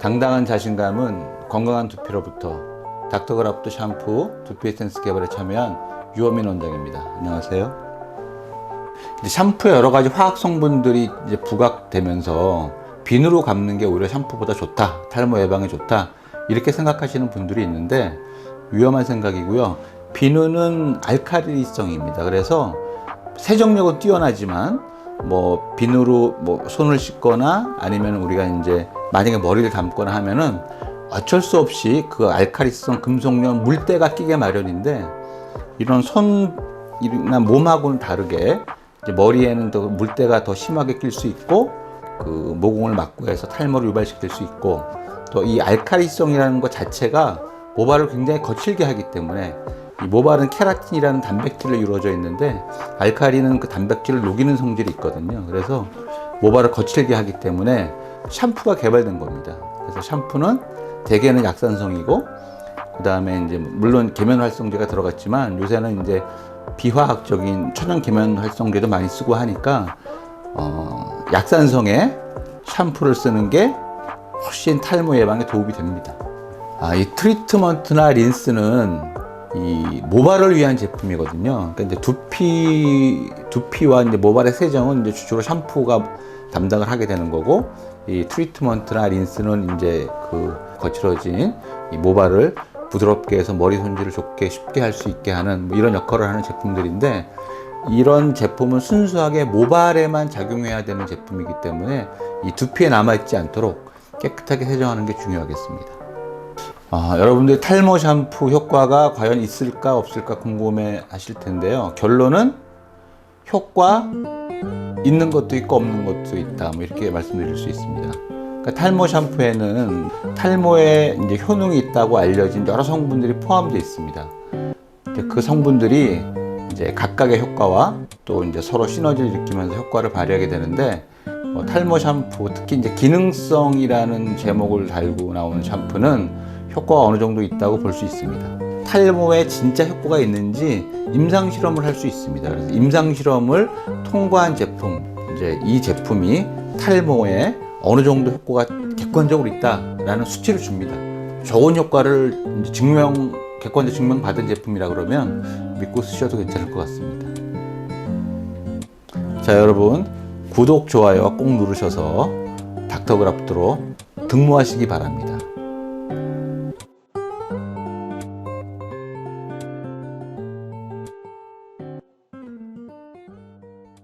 당당한 자신감은 건강한 두피로부터 닥터그라프트 샴푸 두피 에센스 개발에 참여한 유어민 원장입니다. 안녕하세요. 샴푸에 여러 가지 화학 성분들이 이제 부각되면서 비누로 감는 게 오히려 샴푸보다 좋다, 탈모 예방에 좋다 이렇게 생각하시는 분들이 있는데 위험한 생각이고요. 비누는 알카리성입니다. 그래서 세정력은 뛰어나지만 뭐 비누로 뭐 손을 씻거나 아니면 우리가 이제 만약에 머리를 감거나 하면은 어쩔 수 없이 그 알카리성 금속염 물때가 끼게 마련인데 이런 손이나 몸하고는 다르게 머리에는 더 물때가 더 심하게 낄 수 있고 그 모공을 막고 해서 탈모를 유발시킬 수 있고 또 이 알카리성이라는 것 자체가 모발을 굉장히 거칠게 하기 때문에 이 모발은 케라틴이라는 단백질로 이루어져 있는데 알카리는 그 단백질을 녹이는 성질이 있거든요. 그래서 모발을 거칠게 하기 때문에 샴푸가 개발된 겁니다. 그래서 샴푸는 대개는 약산성이고 그 다음에 이제 물론 계면 활성제가 들어갔지만 요새는 이제 비화학적인 천연 계면 활성제도 많이 쓰고 하니까 어, 약산성의 샴푸를 쓰는 게 훨씬 탈모 예방에 도움이 됩니다. 아, 이 트리트먼트나 린스는 이 모발을 위한 제품이거든요. 그러니까 이제 두피 두피와 이제 모발의 세정은 이제 주로 샴푸가 담당을 하게 되는 거고 이 트리트먼트나 린스는 이제 그 거칠어진 이 모발을 부드럽게 해서 머리 손질을 좋게 쉽게 할 수 있게 하는 뭐 이런 역할을 하는 제품들인데 이런 제품은 순수하게 모발에만 작용해야 되는 제품이기 때문에 이 두피에 남아있지 않도록 깨끗하게 세정하는 게 중요하겠습니다. 아, 여러분들 탈모 샴푸 효과가 과연 있을까 없을까 궁금해 하실 텐데요. 결론은 효과 있는 것도 있고 없는 것도 있다. 뭐 이렇게 말씀드릴 수 있습니다. 그러니까 탈모 샴푸에는 탈모에 이제 효능이 있다고 알려진 여러 성분들이 포함되어 있습니다. 그 성분들이 이제 각각의 효과와 또 이제 서로 시너지를 일으키면서 효과를 발휘하게 되는데 어, 탈모 샴푸 특히 이제 기능성이라는 제목을 달고 나오는 샴푸는 효과가 어느 정도 있다고 볼 수 있습니다. 탈모에 진짜 효과가 있는지 임상 실험을 할 수 있습니다. 그래서 임상 실험을 통과한 제품, 이제 이 제품이 탈모에 어느 정도 효과가 객관적으로 있다라는 수치를 줍니다. 좋은 효과를 증명, 객관적 증명 받은 제품이라 그러면 믿고 쓰셔도 괜찮을 것 같습니다. 자, 여러분 구독, 좋아요 꼭 누르셔서 닥터그라프트로 등록하시기 바랍니다.